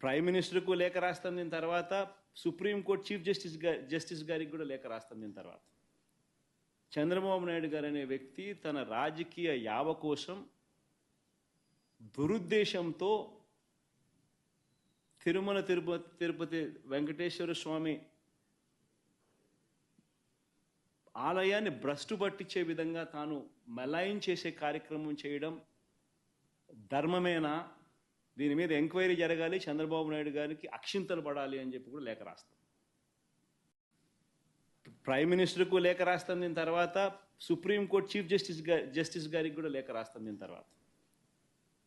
Prime మినిస్టర్కు లేఖ రాస్తాను దీని తర్వాత సుప్రీంకోర్టు చీఫ్ జస్టిస్ జస్టిస్ గారికి కూడా లేఖ రాస్తాను దీని తర్వాత. చంద్రబాబు నాయుడు గారు అనే వ్యక్తి తన రాజకీయ యావ కోసం దురుద్దేశంతో తిరుమల తిరుపతి తిరుపతి వెంకటేశ్వర స్వామి ఆలయాన్ని భ్రష్టు పట్టించే విధంగా తాను మెలాయిన్ చేసే కార్యక్రమం చేయడం ధర్మమేనా? దీని మీద ఎంక్వైరీ జరగాలి చంద్రబాబు నాయుడు గారికి అక్షింతలు పడాలి అని చెప్పి కూడా లేఖ రాస్తాం. ప్రైమ్ మినిస్టర్కు లేఖ రాస్తాం దీని తర్వాత సుప్రీంకోర్టు చీఫ్ జస్టిస్ గారి జస్టిస్ గారికి కూడా లేఖ రాస్తాం దీని తర్వాత.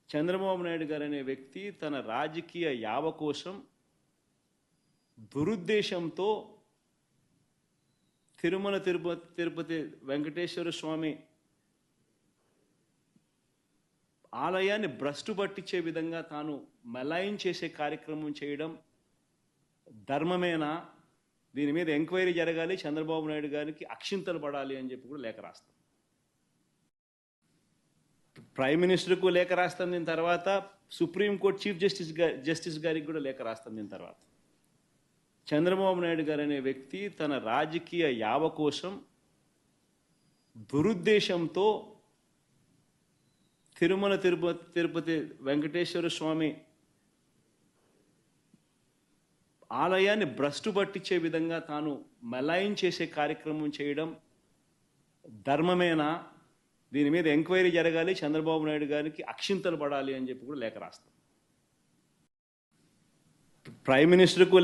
చంద్రబాబు నాయుడు గారు అనే వ్యక్తి తన రాజకీయ యావ కోసం దురుద్దేశంతో తిరుమల తిరుపతి తిరుపతి వెంకటేశ్వర స్వామి ఆలయాన్ని భ్రష్టు పట్టించే విధంగా తాను మలాయిం చేసే కార్యక్రమం చేయడం ధర్మమేనా? దీని మీద ఎంక్వైరీ జరగాలి. చంద్రబాబు నాయుడు గారికి అక్షింతలు పడాలి అని చెప్పి కూడా లేఖ రాస్తాం. ప్రైమ్ మినిస్టర్కు లేఖ రాస్తాం దీని తర్వాత సుప్రీంకోర్టు చీఫ్ జస్టిస్గా జస్టిస్ గారికి కూడా లేఖ రాస్తాం దీని తర్వాత. చంద్రబాబు నాయుడు గారు అనే వ్యక్తి తన రాజకీయ యావ కోసం దురుద్దేశంతో తిరుమల తిరుపతి తిరుపతి వెంకటేశ్వర స్వామి ఆలయాన్ని భ్రష్టు పట్టించే విధంగా తాను మెలాయిన్ చేసే కార్యక్రమం చేయడం ధర్మమేనా? దీని మీద ఎంక్వైరీ జరగాలి చంద్రబాబు నాయుడు గారికి అక్షింతలు పడాలి అని చెప్పి కూడా లేఖ రాస్తాం. ప్రైమ్ మినిస్టర్కు